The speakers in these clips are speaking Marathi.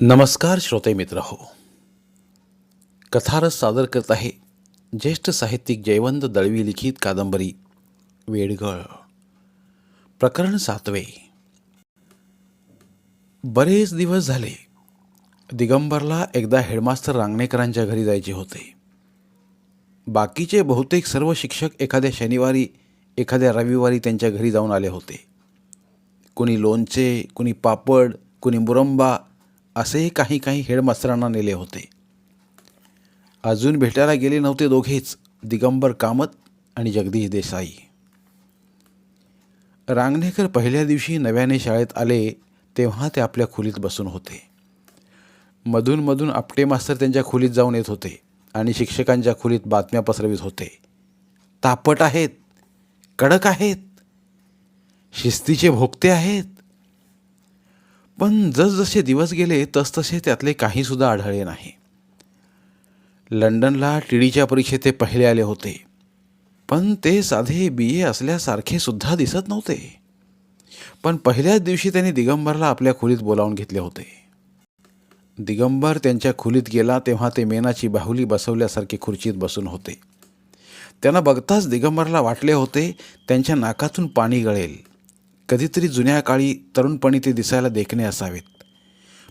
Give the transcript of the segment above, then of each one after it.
नमस्कार श्रोते मित्र हो. कथारस सादर करत आहे ज्येष्ठ साहित्यिक जयवंत दळवी लिखित कादंबरी वेडगळ. प्रकरण सातवे. बरेच दिवस झाले दिगंबरला एकदा हेडमास्तर रांगणेकरांच्या घरी जायचे होते. बाकीचे बहुतेक सर्व शिक्षक एखाद्या शनिवारी एखाद्या रविवारी त्यांच्या घरी जाऊन आले होते. कुणी लोणचे कुणी पापड कुणी मुरंबा असेही काही काही हेडमास्तरांना नेले होते. अजून भेटायला गेले नव्हते दोघेच दिगंबर कामत आणि जगदीश देसाई. रांगणेकर पहिल्या दिवशी नव्याने शाळेत आले तेव्हा ते आपल्या खोलीत बसून होते. मधून मधून आपटे मास्तर त्यांच्या खोलीत जाऊन येत होते आणि शिक्षकांच्या खोलीत बातम्या पसरवित होते. तापट आहेत कडक आहेत शिस्तीचे भोगते आहेत पण जसजसे दिवस गेले तसतसे त्यातले काहीसुद्धा आढळले नाही. लंडनला टीडीच्या परीक्षेत ते पहिले आले होते. पण ते साधे बी ए असल्यासारखे सुद्धा दिसत नव्हते. पण पहिल्याच दिवशी त्यांनी दिगंबरला आपल्या खोलीत बोलावून घेतले होते. दिगंबर त्यांच्या खोलीत गेला तेव्हा ते मेनाची बाहुली बसवल्यासारखे खुर्चीत बसून होते. त्यांना बघताच दिगंबरला वाटले होते त्यांच्या नाकातून पाणी गळेल. कधीतरी जुन्या काळी तरुणपणी ते दिसायला देखणे असावेत.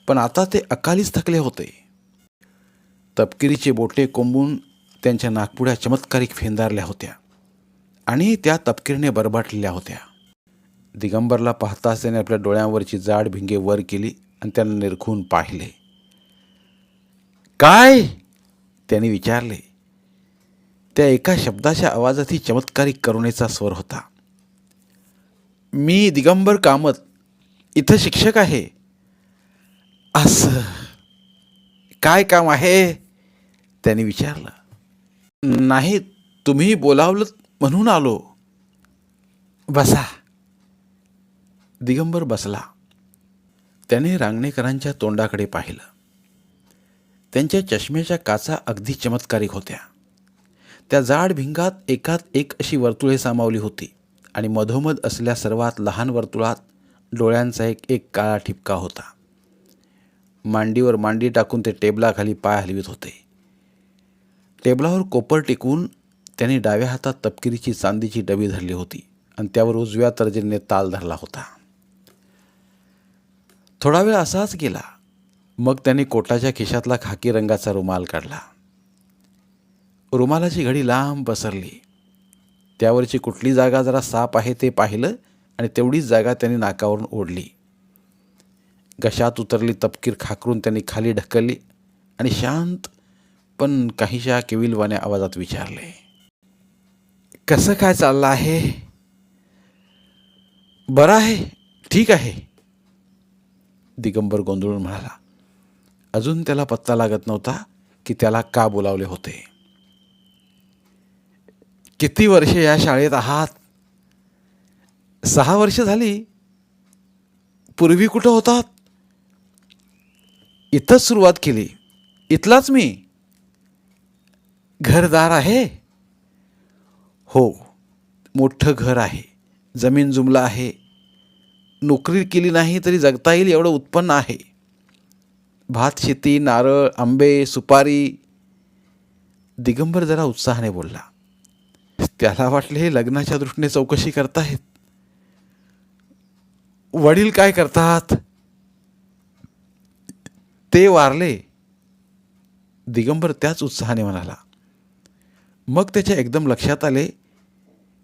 पण आता ते अकालीच थकले होते. तपकिरीचे बोटे कोंबून त्यांच्या नागपुड्या चमत्कारिक फेंदारल्या होत्या आणि त्या तपकिरीने बरबाटलेल्या होत्या. दिगंबरला पाहताच त्याने आपल्या डोळ्यांवरची जाड भिंगे वर केली आणि त्यांना निरखून पाहिले. काय? त्यांनी विचारले. त्या एका शब्दाच्या आवाजातही चमत्कारिक करुणेचा स्वर होता. मी दिगंबर कामत इथं शिक्षक आहे. असं. काय काम आहे? त्याने विचारलं. नाही तुम्ही बोलावलं म्हणून आलो. बसा. दिगंबर बसला. त्याने रांगणेकरांच्या तोंडाकडे पाहिलं. त्यांच्या चष्म्याच्या काचा अगदी चमत्कारिक होत्या. त्या जाड भिंगात एकात एक अशी वर्तुळे सामावली होती. आणि मधोमध असल्या सर्वात लहान वर्तुळात डोळ्यांचा एक एक काळा ठिपका होता. मांडीवर मांडी टाकून ते टेबलाखाली पाय हलवित होते. टेबलावर कोपर टिकवून त्यांनी डाव्या हातात तपकिरीची चांदीची डबी धरली होती आणि त्यावर उजव्या तर्जनीने ताल धरला होता. थोडा वेळ असाच गेला. मग त्याने कोटाच्या खिशातला खाकी रंगाचा रुमाल काढला. रुमालाची घडी लांब पसरली. त्यावरची कुठली जागा जरा साप आहे ते पाहिलं आणि तेवढीच जागा त्यांनी नाकावरून ओढली. घशात उतरली तपकीर खाकरून त्यांनी खाली ढकलली आणि शांत पण काहीशा केविलवाण्या आवाजात विचारले कसं काय चाललं आहे? बरं आहे ठीक आहे. दिगंबर गोंधळून म्हणाला अजून त्याला पत्ता लागत नव्हता की त्याला का बोलावले होते? किती वर्षे या शाळेत आहात? सहा वर्ष झाली. पूर्वी कुठं होतात? इथंच सुरुवात केली. इथलाच मी. घरदार आहे. हो मोठं घर आहे. जमीन जुमला आहे. नोकरी केली नाही तरी जगता येईल एवढं उत्पन्न आहे. भात शेती नारळ आंबे सुपारी. दिगंबर जरा उत्साहाने बोलला. त्याला वाटले हे लग्नाच्या दृष्टीने चौकशी करतायत वडील काय करतात? ते वारले. दिगंबर त्याच उत्साहाने म्हणाला. मग त्याच्या एकदम लक्षात आले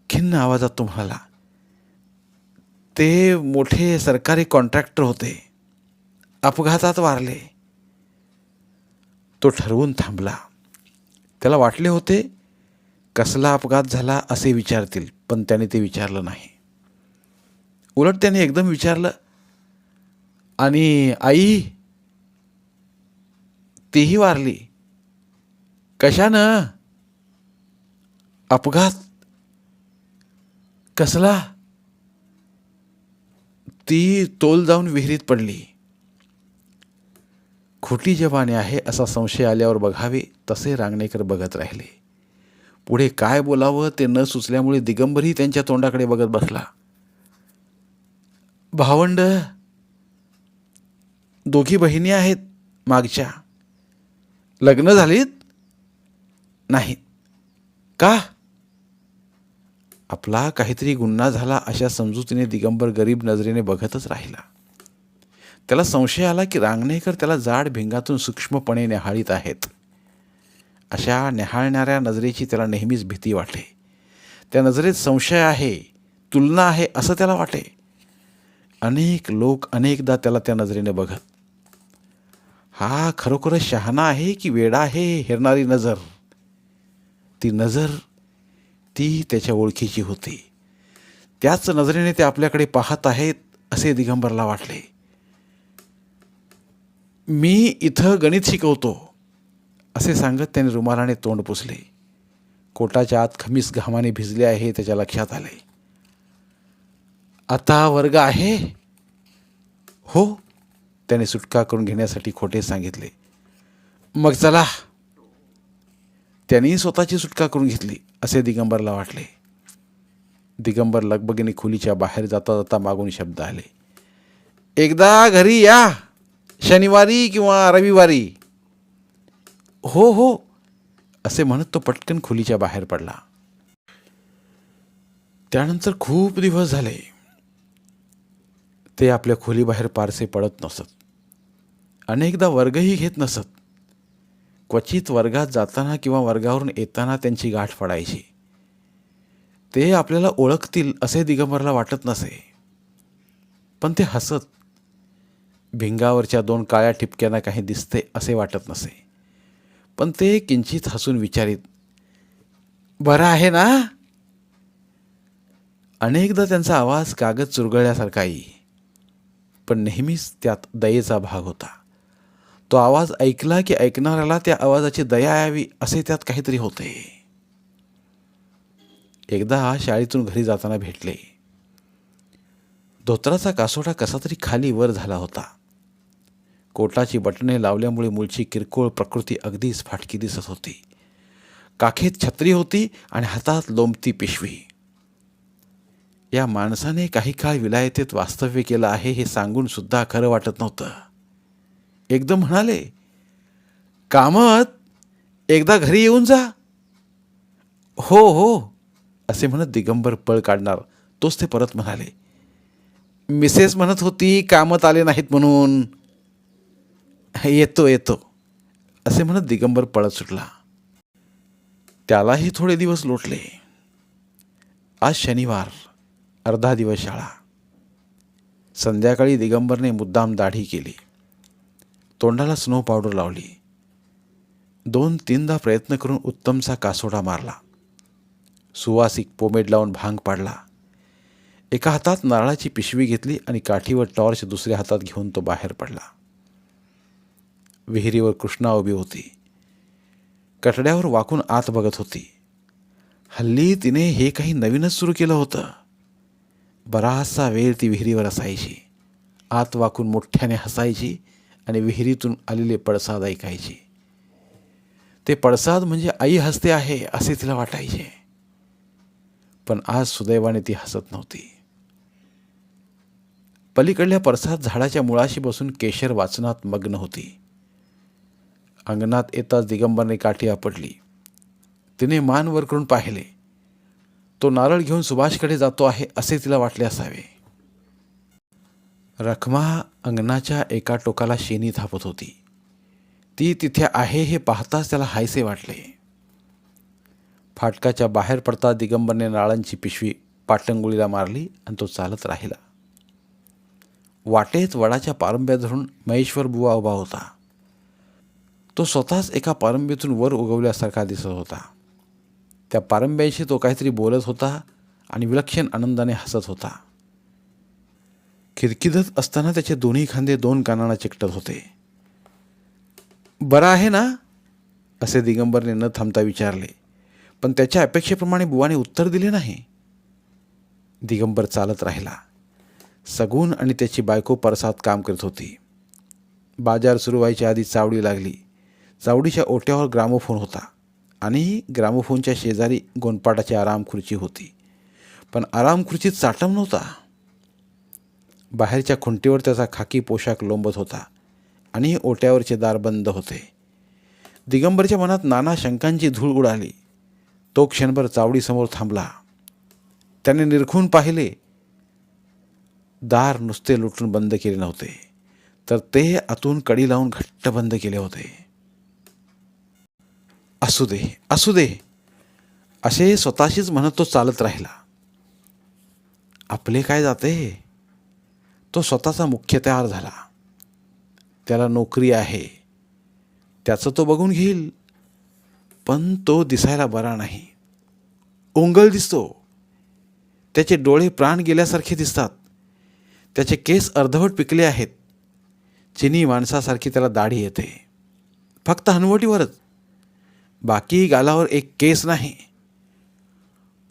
खिन्न आवाजात तो म्हणाला ते मोठे सरकारी कॉन्ट्रॅक्टर होते. अपघातात वारले. तो ठरवून थांबला. त्याला वाटले होते कसला अपघात झाला असे विचारतील पण त्याने ते विचारलं नाही. उलट त्याने एकदम विचारलं आणि आई तीही वारली. कशानं? अपघात कसला? ती तोल जाऊन विहिरीत पडली. खोटी जवानी आहे असा संशय आल्यावर बघावे तसे रांगणेकर बघत राहिले. पुढे काय बोलावं ते न सुचल्यामुळे दिगंबरही त्यांच्या तोंडाकडे बघत बसला. भावंड दोघी बहिणी आहेत मागच्या. लग्न झालीत? नाही. का? आपला काहीतरी गुन्हा झाला अशा समजुतीने दिगंबर गरीब नजरेने बघतच राहिला. त्याला संशय आला की रांगणेकर त्याला जाड भिंगातून सूक्ष्मपणे न्याहाळीत आहेत. अशा निहाळणाऱ्या नजरेची त्याला नेहमीच भीती वाटे त्या नजरेत संशय आहे तुलना आहे असं त्याला वाटे अनेक लोक अनेकदा त्याला त्या नजरेने बघत. हा खरोखरच शहाणा आहे की वेडा आहे हेरणारी नजर? ती नजर ती त्याच्या ओळखीची होती. त्याच नजरेने ते आपल्याकडे पाहत आहेत असे दिगंबरला वाटले. मी इथं गणित शिकवतो. असे सांगत त्याने रुमालाने तोंड पुसले. कोटाच्या आत खमीस घामाने भिजले आहे त्याच्या लक्षात आले आता वर्ग आहे? हो त्याने सुटका करून घेण्यासाठी खोटे सांगितले. मग चला. त्यांनी स्वतःची सुटका करून घेतली असे दिगंबरला वाटले. दिगंबर लगबगीने खोलीच्या बाहेर जाता जाता मागून शब्द आले. एकदा घरी या शनिवारी किंवा रविवारी. हो हो. असे म्हणत तो पटकन खोलीच्या बाहेर पडला. त्यानंतर खूप दिवस झाले. ते आपल्या खोलीबाहेर पारसे पडत नसत. अनेकदा वर्गही घेत नसत. क्वचित वर्गात जाताना किंवा वर्गावरून येताना त्यांची गाठ पडायची ते आपल्याला ओळखतील असे दिगंबरला वाटत नसे. पण ते हसत. भिंगावरच्या दोन काळ्या ठिपक्यांना काही दिसते असे वाटत नसे. पण ते किंचित हसून विचारित बरं आहे ना? अनेकदा त्यांचा आवाज कागद चुरगळल्यासारखा येई पण नेहमीच त्यात दयेचा भाग होता. तो आवाज ऐकला की ऐकणाऱ्याला त्या आवाजाची दया यावी असे त्यात काहीतरी होते. एकदा शाळेतून घरी जाताना भेटले. धोत्राचा कासोटा कसा तरी खाली वर झाला होता. कोटाची बटणे लावल्यामुळे मुळची किरकोळ प्रकृती अगदीच फाटकी दिसत होती. काखेत छत्री होती आणि हातात लोंबती पिशवी. या माणसाने काही काळ विलायतेत वास्तव्य केलं आहे हे सांगून सुद्धा खरं वाटत नव्हतं. एकदम म्हणाले कामत एकदा घरी येऊन जा. हो हो असे म्हणत दिगंबर पळ काढणार. तोच ते परत म्हणाले मिसेस म्हणत होती कामत आले नाहीत म्हणून. येतो येतो. असे म्हणत दिगंबर पळत सुटला. त्यालाही थोडे दिवस लोटले. आज शनिवार अर्धा दिवस शाळा. संध्याकाळी दिगंबरने मुद्दाम दाढी केली. तोंडाला स्नो पावडर लावली. दोन तीनदा प्रयत्न करून उत्तमचा कासोडा मारला. सुवासिक पोमेड लावून भांग पाडला. एका हातात नारळाची पिशवी घेतली आणि काठीवर टॉर्च दुसऱ्या हातात घेऊन तो बाहेर पडला. विहिरीवर कृष्णा उभी होती. कटड्यावर वाकून आत बघत होती. हल्ली तिने हे काही नवीनच सुरू केलं होतं. बराचसा वेळ ती विहिरीवर असायची. आत वाकून मोठ्याने हसायची आणि विहिरीतून आलेले पडसाद ऐकायची. ते पडसाद म्हणजे आई हसते आहे असे तिला वाटायचे. पण आज सुदैवाने ती हसत नव्हती. पलीकडल्या पडसाद झाडाच्या मुळाशी बसून केशर वाचनात मग्न होती. अंगणात येताच दिगंबरने काठी आपटली. तिने मान वर करून पाहिले. तो नारळ घेऊन सुभाषकडे जातो आहे असे तिला वाटले असावे. रखमा अंगणाच्या एका टोकाला शेणी थापत होती. ती तिथे आहे हे पाहताच त्याला हायसे वाटले. फाटकाच्या बाहेर पडता दिगंबरने नाळांची पिशवी पाटंगुळीला मारली आणि तो चालत राहिला. वाटेत वडाच्या पारंब्या धरून महेश्वर बुवा उभा होता. तो स्वतःच एका पारंब्यातून वर उगवल्यासारखा दिसत होता. त्या पारंब्याशी तो काहीतरी बोलत होता आणि विलक्षण आनंदाने हसत होता. खिरखिदत असताना त्याचे दोन्ही खांदे दोन कानांना चिकटत होते. बरं आहे ना? असे दिगंबरने न थांबता विचारले. पण त्याच्या अपेक्षेप्रमाणे बुवाने उत्तर दिले नाही. दिगंबर चालत राहिला. सगून आणि त्याची बायको परसात काम करत होती. बाजार सुरू व्हायच्या आधी चावडी लागली. चावडीच्या ओट्यावर ग्रामोफोन होता आणि ग्रामोफोनच्या शेजारी गोंडपाटाची आराम खुर्ची होती. पण आराम खुर्चीत चाटम नव्हता. बाहेरच्या खुंटीवर त्याचा खाकी पोशाख लोंबत होता आणि ओट्यावरचे दार बंद होते. दिगंबरच्या मनात नाना शंकांची धूळ उडाली. तो क्षणभर चावडीसमोर थांबला. त्याने निरखून पाहिले दार नुसते लुटून बंद केले नव्हते तर ते आतून कडी लावून घट्ट बंद केले होते. असू दे असू दे. असे स्वतःशीच म्हणत तो चालत राहिला. आपले काय जाते? तो स्वतःचा मुख्य तयार झाला. त्याला नोकरी आहे. त्याचं तो बघून घेईल. पण तो दिसायला बरा नाही. ओंगल दिसतो. त्याचे डोळे प्राण गेल्यासारखे दिसतात. त्याचे केस अर्धवट पिकले आहेत. चिनी माणसासारखी त्याला दाढी येते. फक्त हनवटीवरच. बाकी गालावर एक केस नाही.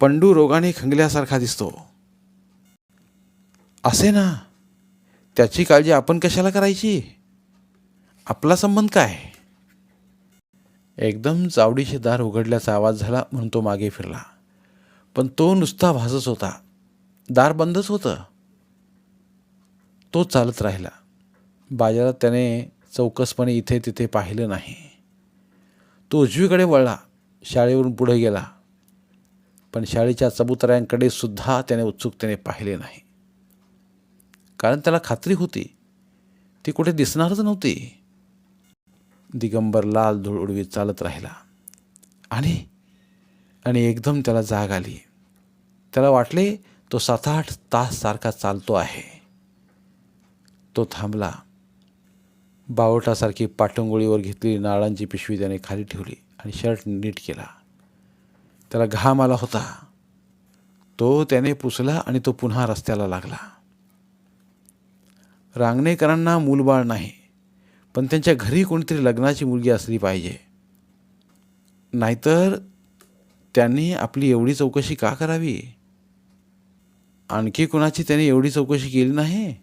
पंडू रोगाने खंगल्यासारखा दिसतो. असे ना त्याची काळजी आपण कशाला करायची? आपला संबंध काय? एकदम चावडीचे दार उघडल्याचा आवाज झाला म्हणून तो मागे फिरला. पण तो नुसता भाजच होता. दार बंदच होतं. तो चालत राहिला. बाजारात त्याने चौकसपणे इथे तिथे पाहिलं नाही. तो उजवीकडे वळला शाळेवरून पुढे गेला. पण शाळेच्या चबुतऱ्यांकडे सुद्धा त्याने उत्सुकतेने पाहिले नाही. कारण त्याला खात्री होती ती कुठे दिसणारच नव्हती. दिगंबर लाल धूळ उडवीत चालत राहिला. आणि आणि एकदम त्याला जाग आली. त्याला वाटले तो सात आठ तास सारखा चालतो आहे. तो थांबला. बावटासारखी पाटंगोळीवर घेतलेली नाळांची पिशवी त्याने खाली ठेवली आणि शर्ट नीट केला. त्याला घाम आला होता. तो त्याने पुसला आणि तो पुन्हा रस्त्याला लागला. रांगणेकरांना मूलबाळ नाही पण त्यांच्या घरी कोणीतरी लग्नाची मुलगी असली पाहिजे. नाहीतर त्यांनी आपली एवढी चौकशी का करावी? आणखी कोणाची त्याने एवढी चौकशी केली नाही?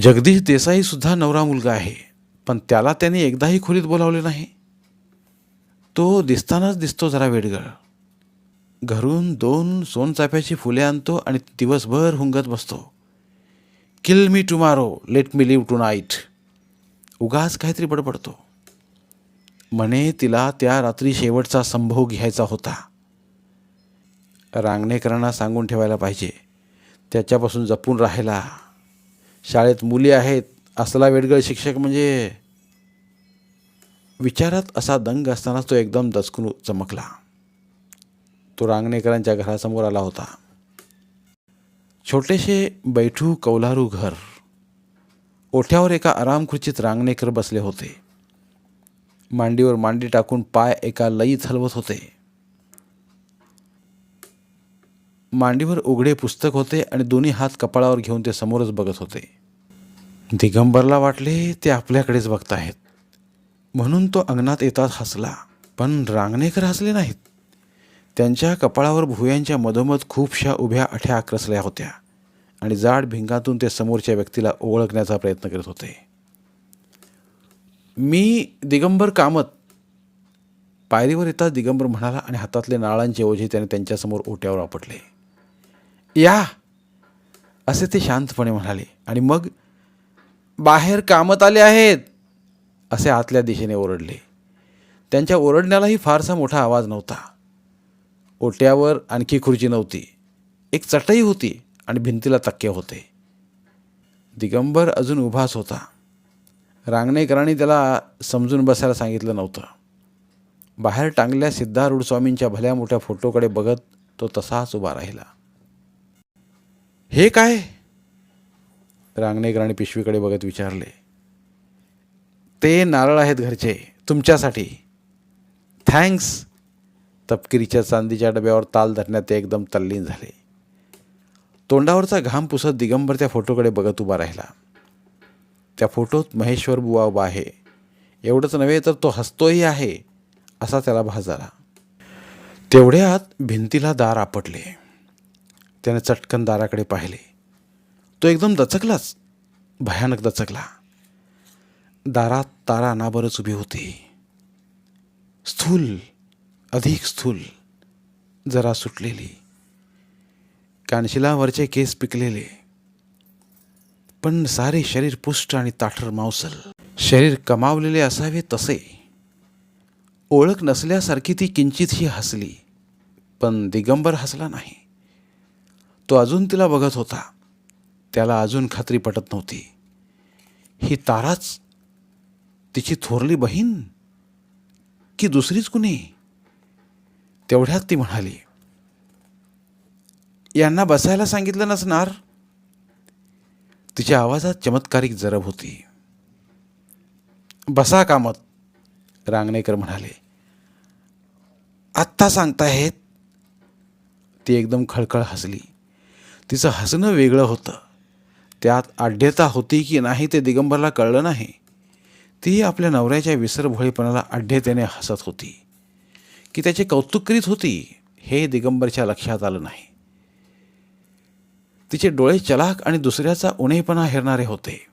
जगदीश देसाई सुद्धा नवरा मुलगा आहे पण त्याला त्याने एकदाही खोलीत बोलावले नाही. तो दिसतानाच दिसतो जरा वेडगळ. घरून दोन सोनचाफ्याची फुले आणतो आणि दिवसभर हुंगत बसतो. Kill me tomorrow let me live tonight उगाच काहीतरी बडबडतो. म्हणे तिला त्या रात्री शेवटचा संभोग घ्यायचा होता. रांगणेकरांना सांगून ठेवायला पाहिजे. त्याच्यापासून जपून राहायला शाळेत मुली आहेत असला वेडगळ शिक्षक म्हणजे? विचारात असा दंग असतानाच तो एकदम दचकून चमकला. तो रांगणेकरांच्या घरासमोर आला होता. छोटेसे बैठू कौलारू घर. ओठ्यावर एका आरामखुर्चीत रांगणेकर बसले होते. मांडीवर मांडी टाकून पाय एका लईत हलवत होते. मांडीवर उघडे पुस्तक होते आणि दोन्ही हात कपाळावर घेऊन ते समोरच बघत होते. दिगंबरला वाटले ते आपल्याकडेच बघताहेत. म्हणून तो अंगणात येतात हसला पण रांगणेकर हसले नाहीत. त्यांच्या कपाळावर भुयांच्या मधोमध खूपशा उभ्या अठ्या आक्रसल्या होत्या आणि जाड भिंगातून ते समोरच्या व्यक्तीला ओळखण्याचा प्रयत्न करत होते. मी दिगंबर कामत. पायरीवर येताच दिगंबर म्हणाला आणि हातातले नाळांचे ओझे त्याने त्यांच्यासमोर ओट्यावर आपटले. या असे ते शांतपणे म्हणाले. आणि मग बाहेर कामत आले आहेत असे आतल्या दिशेने ओरडले. त्यांच्या ओरडण्यालाही फारसा मोठा आवाज नव्हता. ओट्यावर आणखी खुर्ची नव्हती. एक चटई होती आणि भिंतीला तक्के होते. दिगंबर अजून उभाच होता. रांगणेकरांनी त्याला समजून बसायला सांगितलं नव्हतं. बाहेर टांगल्या सिद्धारूढ स्वामींच्या भल्या मोठ्या फोटोकडे बघत तो तसाच उभा राहिला. हे काय? रांगणेकरांनी पिशवीकडे बघत विचारले ते नारळ आहेत घरचे तुमच्यासाठी. थँक्स. तपकिरीच्या चांदीच्या डब्यावर ताल धरण्यात ते एकदम तल्लीन झाले. तोंडावरचा घाम पुसत दिगंबर त्या फोटोकडे बघत उभा राहिला. त्या फोटोत महेश्वर बुवा उभा आहे. एवढंच नव्हे तर तो हसतोही आहे असा त्याला भास झाला. तेवढ्यात भिंतीला दार आपटले. त्याने चटकन दाराकडे पाहिले. तो एकदम दचकलाच. भयानक दचकला. दारात तारा अनाबरच उभी होती. स्थूल अधिक स्थूल जरा सुटलेली. कानशिलावरचे केस पिकलेले. पण सारे शरीर पुष्ट आणि ताठर मांसल. शरीर कमावलेले असावे तसे. ओळख नसल्यासारखी ती किंचितही हसली. पण दिगंबर हसला नाही. तो अजून तिला बघत होता. त्याला अजून खात्री पटत नव्हती. ही ताराच तिची थोरली बहीण की दुसरीच कुणी? तेवढ्यात ती म्हणाली यांना बसायला सांगितलं नसणार. तिच्या आवाजात चमत्कारिक जरब होती. बसा कामत रांगणेकर म्हणाले. आत्ता सांगताहेत. ती एकदम खळखळ हसली. तिचं हसणं वेगळं होतं. त्यात आढ्यता होती की नाही ते दिगंबरला कळलं नाही. ती आपल्या नवऱ्याच्या विसरभोळेपणाला आढ्यतेने हसत होती. की त्याचे कौतुक करीत होती हे दिगंबरच्या लक्षात आलं नाही. तिचे डोळे चलाक आणि दुसऱ्याचा उणेपणा हेरणारे होते.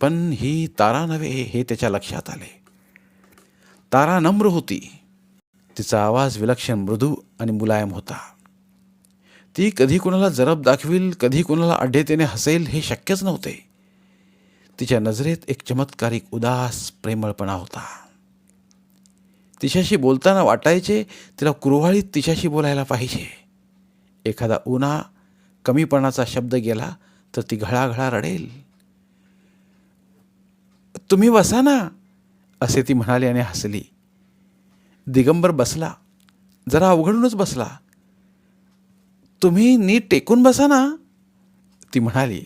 पण ही तारा नव्हे हे त्याच्या लक्षात आले. तारा नम्र होती. तिचा आवाज विलक्षण मृदू आणि मुलायम होता. ती कधी कुणाला जरब दाखवील कधी कुणाला आढ्यतेने हसेल हे शक्यच नव्हते. तिच्या नजरेत एक चमत्कारिक उदास प्रेमळपणा होता. तिच्याशी बोलताना वाटायचे तिला कुरवाळीत तिच्याशी बोलायला पाहिजे. एखादा उन्हा कमीपणाचा शब्द गेला तर ती घळाघळा रडेल. तुम्ही बसा ना असे ती म्हणाली आणि हसली. दिगंबर बसला. जरा अवघडूनच बसला. तुम्ही नीट टेकून बसा ना. ती म्हणाली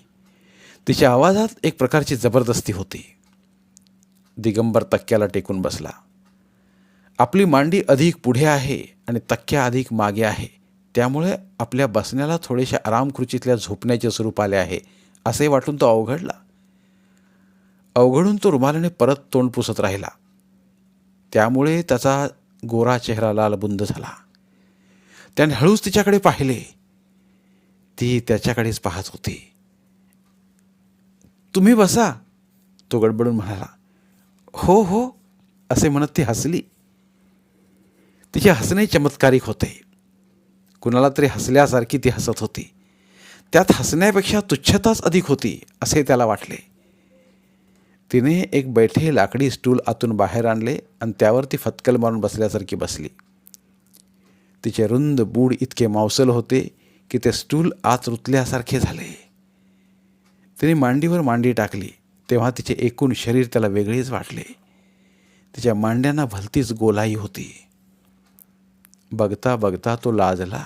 तिच्या आवाजात एक प्रकारची जबरदस्ती होती. दिगंबर तक्क्याला टेकून बसला. आपली मांडी अधिक पुढे आहे आणि तक्क्या अधिक मागे आहे. त्यामुळे आपल्या बसण्याला थोडेशा आरामखुर्चीतल्या झोपण्याचे स्वरूप आले आहे असे वाटून तो अवघडला. अवघडून तो रुमालाने परत तोंड पुसत राहिला. त्यामुळे त्याचा गोरा चेहरा लालबुंद झाला. त्याने हळूच तिच्याकडे पाहिले. ती त्याच्याकडेच पाहत होती. तुम्ही बसा तो गडबडून म्हणाला. हो हो असे म्हणत ती हसली. तिचे हसणे चमत्कारिक होते. कुणाला तरी हसल्यासारखी ती हसत होती. त्यात हसण्यापेक्षा तुच्छताच अधिक होती असे त्याला वाटले. तिने एक बैठे लाकडी स्टूल आतून बाहेर आणले आणि त्यावर ती फतकल मारून बसल्यासारखी बसली. तिचे रुंद बूड इतके मावसल होते की ते स्टूल आत रुतल्यासारखे झाले. तिने मांडीवर मांडी टाकली तेव्हा तिचे एकूण शरीर त्याला वेगळेच वाटले. तिच्या मांड्यांना भलतीच गोलाई होती. बघता बघता तो लाजला.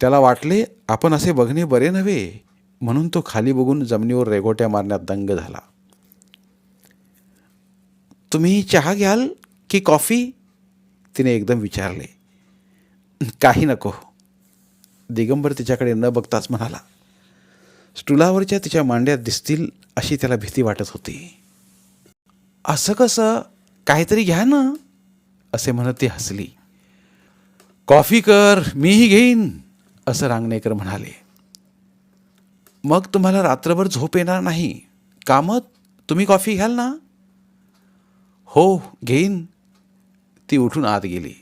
त्याला वाटले आपण असे बघणे बरे नव्हे म्हणून तो खाली बघून जमिनीवर रेगोट्या मारण्यात दंग झाला. तुम्ही चहा घ्याल की कॉफी? तिने एकदम विचारले. काही नको. दिगंबर तिच्याकडे न बघताच म्हणाला स्टुलावरच्या तिच्या मांड्यात दिसतील अशी त्याला भीती वाटत होती. असं कसं? काहीतरी घ्या ना असे म्हणत ती हसली. कॉफी कर मीही घेईन असं रांगणेकर म्हणाले. मग तुम्हाला रात्रभर झोप येणार नाही. कामत तुम्ही कॉफी घ्याल ना. हो घेईन. ती उठून आत गेली.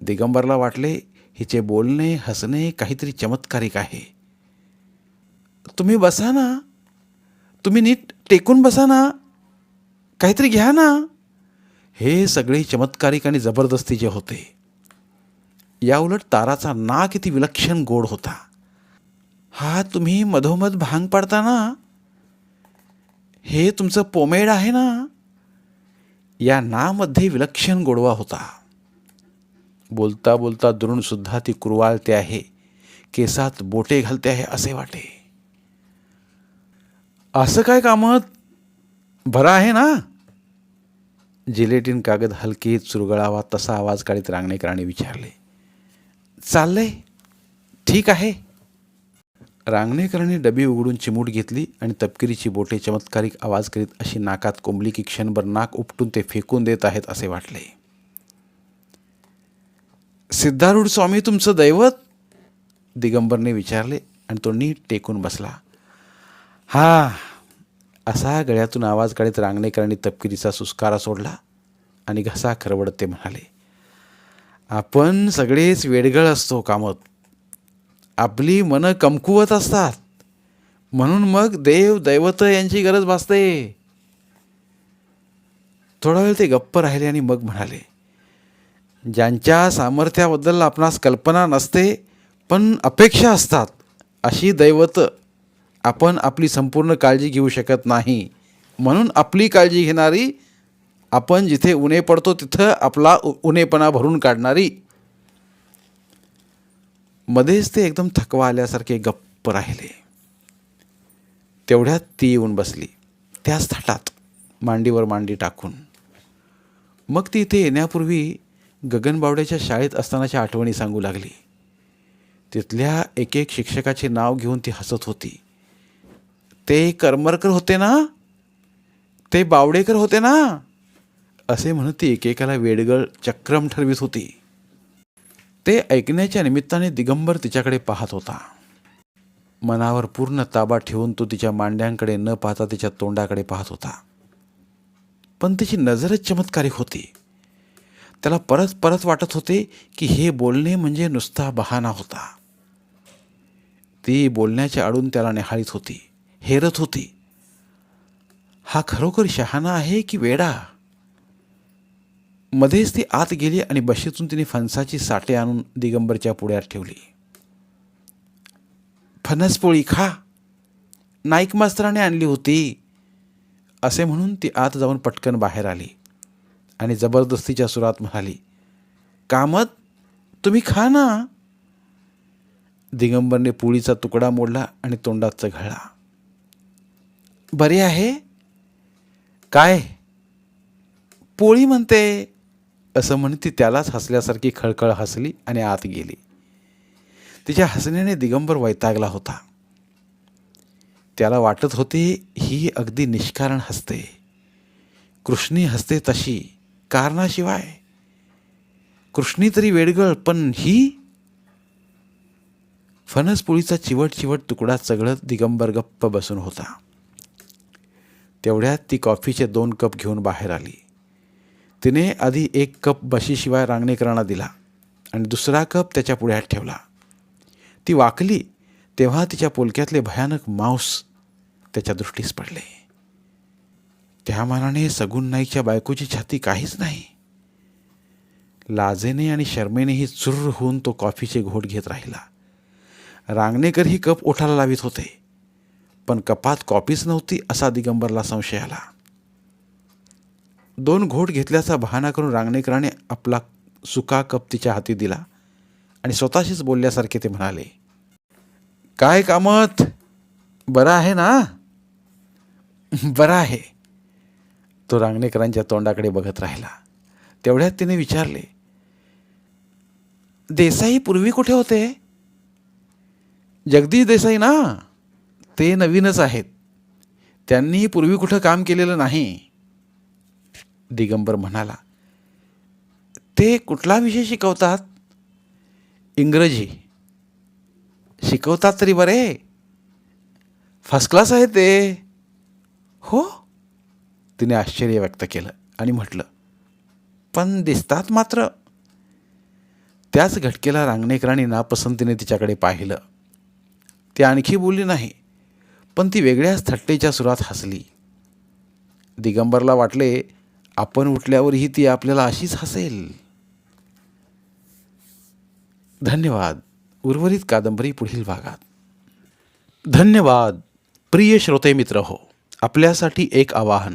दिगंबरला वाटले हिचे बोलणे हसणे काहीतरी चमत्कारिक आहे. तुम्ही बसा ना. तुम्ही नीट टेकून बसा ना. काहीतरी घ्या ना. हे सगळे चमत्कारिक आणि जबरदस्तीचे होते. याउलट ताराचा ना किती विलक्षण गोड होता. हा तुम्ही मधोमध भांग पाडता ना. हे तुमचं पोमेड आहे ना. या नामध्ये विलक्षण गोडवा होता. बोलता बोलता द्रोणसुद्धा ती कुरवाळते आहे. केसात बोटे घालते आहे असे वाटे. असं काय कामत बरं आहे ना? जिलेटिन कागद हलकीत चुरगळावा तसा आवाज काढीत रांगणेकरांनी विचारले. चाललंय. ठीक आहे. रांगणेकरांनी डबी उघडून चिमूट घेतली आणि तपकिरीची बोटे चमत्कारिक आवाज करीत अशी नाकात कोंबली की क्षणभर नाक उपटून ते फेकून देत आहेत असे वाटले. सिद्धारूढ स्वामी तुमचं दैवत? दिगंबरने विचारले आणि तो नीट टेकून बसला. हा असा गळ्यातून आवाज काढत रांगणेकरांनी तपकिरीचा सुस्कारा सोडला आणि घसा खरवडत ते म्हणाले आपण सगळेच वेडगळ असतो कामत. आपली मनं कमकुवत असतात. म्हणून मग देव दैवत यांची गरज भासते. थोडा वेळ ते गप्प राहिले आणि मग म्हणाले ज्यांच्या सामर्थ्याबद्दल आपणास कल्पना नसते पण अपेक्षा असतात अशी दैवत आपण आपली संपूर्ण काळजी घेऊ शकत नाही. म्हणून आपली काळजी घेणारी आपण जिथे उणे पडतो तिथं आपला उणेपणा भरून काढणारी. मध्येच ते एकदम थकवा आल्यासारखे गप्प राहिले. तेवढ्यात ती येऊन बसली त्याच थाटात मांडीवर मांडी टाकून. मग ती इथे येण्यापूर्वी गगनबावड्याच्या शाळेत असतानाच्या आठवणी सांगू लागली. तिथल्या एक एक शिक्षकाचे नाव घेऊन ती हसत होती. ते करमरकर होते ना? ते बावडेकर होते ना? असे म्हणत ती एकेकाला वेडगळ चक्रम ठरवित होती. ते ऐकण्याच्या निमित्ताने दिगंबर तिच्याकडे पाहत होता. मनावर पूर्ण ताबा ठेवून तो तिच्या मांड्यांकडे न पाहता तिच्या तोंडाकडे पाहत होता. पण तिची नजरच चमत्कारिक होती. त्याला परत परत वाटत होते की हे बोलणे म्हणजे नुसता बहाणा होता. ती बोलण्याच्या आडून त्याला निहाळीत होती हेरत होती. हा खरोखर शहाणा आहे की वेडा? मध्येच ती आत गेली आणि बशीतून तिने फणसाची साठे आणून दिगंबरच्या पुढ्यात ठेवली. फणसपोळी खा. नाईक मास्तराने आणली होती. असे म्हणून ती आत जाऊन पटकन बाहेर आली. आणि जबरदस्तीच्या सुरात म्हणाली कामत तुम्ही खा ना. दिगंबरने पोळीचा तुकडा मोडला आणि तोंडात चघळला. बरे आहे. काय? पोळी म्हणते. असं म्हणत ती त्यालाच हसल्यासारखी खळखळ हसली आणि आत गेली. तिच्या हसण्याने दिगंबर वैतागला होता. त्याला वाटत होते ही अगदी निष्कारण हसते. कृष्णी हसते तशी. कारणाशिवाय. कृष्णी तरी वेडगळ पण ही फणसपोळीचा चिवट चिवट तुकडा सगळं दिगंबर गप्प बसून होता. तेवढ्यात ती कॉफीचे दोन कप घेऊन बाहेर आली. तिने आधी एक कप बशीशिवाय रांगणेकरांना दिला आणि दुसरा कप त्याच्या पुढ्यात ठेवला. ती वाकली तेव्हा तिच्या पोलक्यातले भयानक मांस त्याच्या दृष्टीस पडले. त्या मानाने सगुण नाईकच्या बायकोची छाती काहीच नाही. लाजेने आणि शर्मेनेही चुर्र होऊन तो कॉफीचे घोट घेत राहिला. रांगणेकर ही कप ओठाला लावित होते. पण कपात कॉपीच नव्हती असा दिगंबरला संशय आला. दोन घोट घेतल्याचा बहाणा करून रांगणेकराने आपला सुका कप तिच्या हाती दिला आणि स्वतःशीच बोलल्यासारखे ते म्हणाले काय कामत? बरं आहे ना? बरं आहे. तो रांगणेकरांच्या तोंडाकडे बघत राहिला. तेवढ्यात तिने विचारले देसाई पूर्वी कुठे होते? जगदीश देसाई ना ते नवीनच आहेत. त्यांनी पूर्वी कुठं काम केलेलं नाही. दिगंबर म्हणाला ते कुठला विषय शिकवतात? इंग्रजी. शिकवतात तरी बरे. फर्स्ट क्लास आहे ते. हो? तिने आश्चर्य व्यक्त केलं आणि म्हटलं पण दिसतात मात्र. त्याच घटकेला रांगणेकरांनी नापसंतीने तिच्याकडे पाहिलं. ती आणखी बोलली नाही पण ती वेगळ्याच थट्टेच्या सुरात हसली. दिगंबरला वाटले आपण उठल्यावरही ती आपल्याला अशीच हसेल. धन्यवाद उर्वरित कादंबरी पुढील भागात. धन्यवाद प्रिय श्रोते मित्र हो आपल्यासाठी एक आवाहन.